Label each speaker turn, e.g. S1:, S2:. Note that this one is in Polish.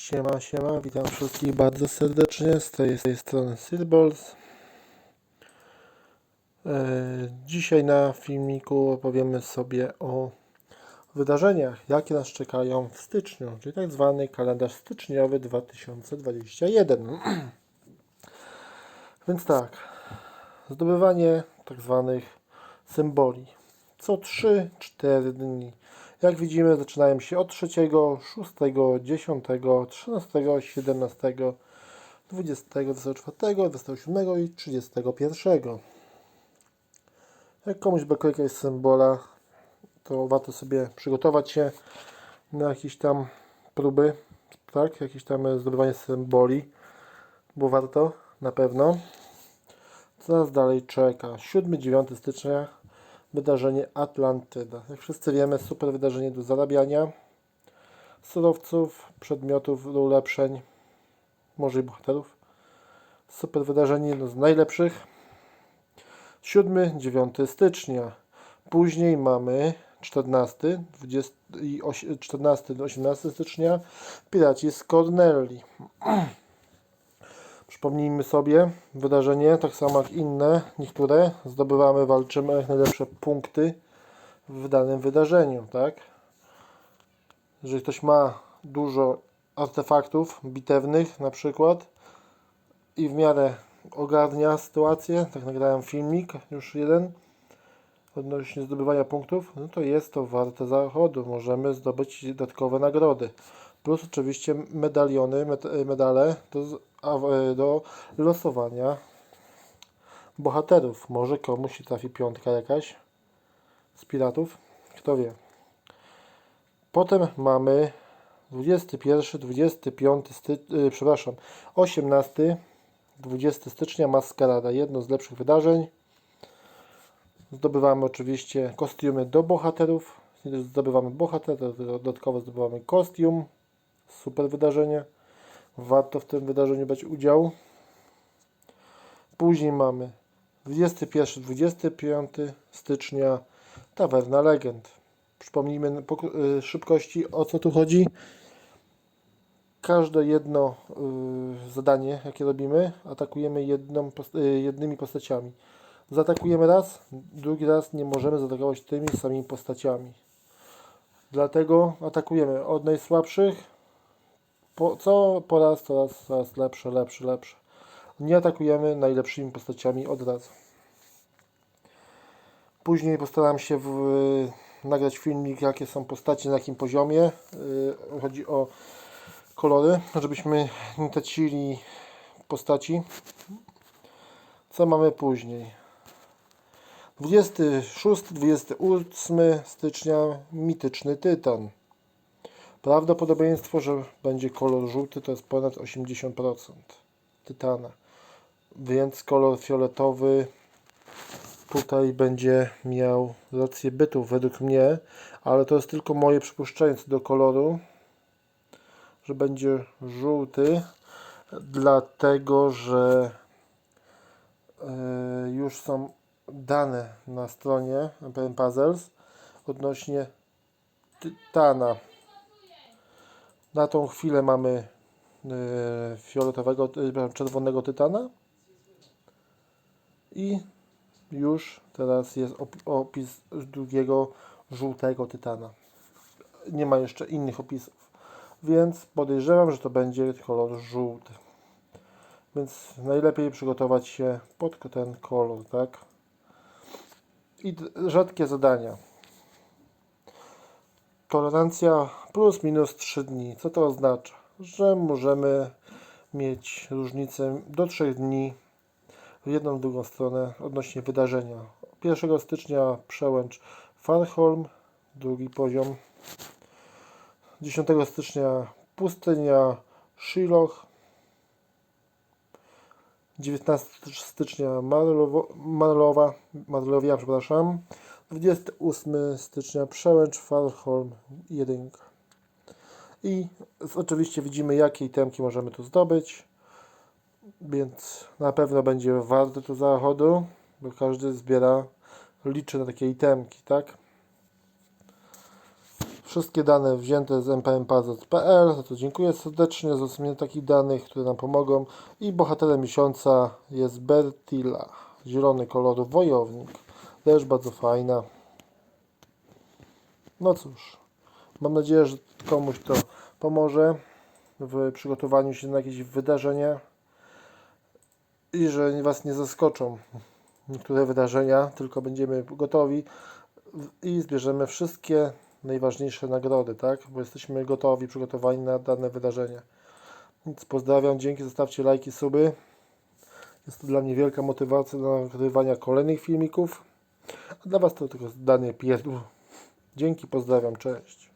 S1: Siema, siema, witam wszystkich bardzo serdecznie z tej, z tej strony Silballs. E, Dzisiaj na filmiku opowiemy sobie o wydarzeniach, jakie nas czekają w styczniu, czyli tak zwany kalendarz styczniowy 2021. Więc tak, zdobywanie tak zwanych symboli. Co 3-4 dni. Jak widzimy, zaczynają się od 3, 6, 10, 13, 17, 20, 24, 27 i 31. Jak komuś brakuje jakiegoś symbola, to warto sobie przygotować się na jakieś tam próby, tak? Jakieś tam zdobywanie symboli, bo warto, na pewno. Co nas dalej czeka? 7-9 stycznia wydarzenie Atlantyda. Jak wszyscy wiemy, super wydarzenie do zarabiania surowców, przedmiotów do ulepszeń, może i bohaterów. Super wydarzenie, jedno z najlepszych. 7-9 stycznia. Później mamy 14, 20 i oś- 14 do 18 stycznia Piraci z Cornelli. Przypomnijmy sobie wydarzenie, tak samo jak inne, niektóre. Zdobywamy, walczymy o jak najlepsze punkty w danym wydarzeniu, tak? Jeżeli ktoś ma dużo artefaktów bitewnych na przykład i w miarę ogarnia sytuację, tak nagrałem filmik już jeden odnośnie zdobywania punktów, no to jest to warte zachodu. Możemy zdobyć dodatkowe nagrody. Plus oczywiście medaliony, med- medale do, e, do losowania bohaterów. Może komuś się trafi piątka jakaś z piratów, kto wie. Potem mamy 21, 25 sty, y, przepraszam, 18, 20 stycznia Maskarada, jedno z lepszych wydarzeń. Zdobywamy oczywiście kostiumy do bohaterów. Zdobywamy bohatera, to dodatkowo zdobywamy kostium. Super wydarzenie. Warto w tym wydarzeniu brać udział. Później mamy 21-25 stycznia Tawerna Legend. Przypomnijmy po y, szybkości o co tu chodzi. Każde jedno y, zadanie, jakie robimy, atakujemy jedną, y, jednymi postaciami. Zaatakujemy raz, drugi raz nie możemy zaatakować tymi samymi postaciami. Dlatego atakujemy od najsłabszych, po, co po raz coraz, coraz lepsze, lepsze, lepsze. Nie atakujemy najlepszymi postaciami od razu. Później postaram się w, nagrać filmik, jakie są postacie, na jakim poziomie. Yy, chodzi o kolory, żebyśmy nie tracili postaci. Co mamy później? 26-28 stycznia mityczny tytan. Prawdopodobieństwo, że będzie kolor żółty to jest ponad 80% tytana. Więc kolor fioletowy tutaj będzie miał rację bytu według mnie, ale to jest tylko moje przypuszczenie co do koloru, że będzie żółty, dlatego że e, już są dane na stronie PM Puzzles odnośnie Tytana. Na tą chwilę mamy e, fioletowego, e, czerwonego Tytana i już teraz jest op- opis drugiego żółtego Tytana. Nie ma jeszcze innych opisów, więc podejrzewam, że to będzie kolor żółty. Więc najlepiej przygotować się pod ten kolor, tak? I rzadkie zadania. Tolerancja plus minus 3 dni. Co to oznacza? Że możemy mieć różnicę do 3 dni w jedną w drugą stronę odnośnie wydarzenia. 1 stycznia przełęcz Farholm, drugi poziom. 10 stycznia pustynia Shiloh. 19 stycznia Marlowo, Marlowa, Marlowia, przepraszam. 28 stycznia Przełęcz Farholm 1. I oczywiście widzimy jakie itemki możemy tu zdobyć. Więc na pewno będzie warte tu zachodu, bo każdy zbiera, liczy na takie itemki, tak? Wszystkie dane wzięte z mpmpazet.pl, za to dziękuję serdecznie za usunięcie takich danych, które nam pomogą. I bohaterem miesiąca jest Bertilla, zielony koloru wojownik. Też bardzo fajna. No cóż, mam nadzieję, że komuś to pomoże w przygotowaniu się na jakieś wydarzenia i że Was nie zaskoczą niektóre wydarzenia, tylko będziemy gotowi i zbierzemy wszystkie najważniejsze nagrody, tak? Bo jesteśmy gotowi, przygotowani na dane wydarzenie. Więc pozdrawiam, dzięki, zostawcie lajki, suby. Jest to dla mnie wielka motywacja do nagrywania kolejnych filmików. A dla Was to tylko dany pierdół. Dzięki, pozdrawiam, cześć.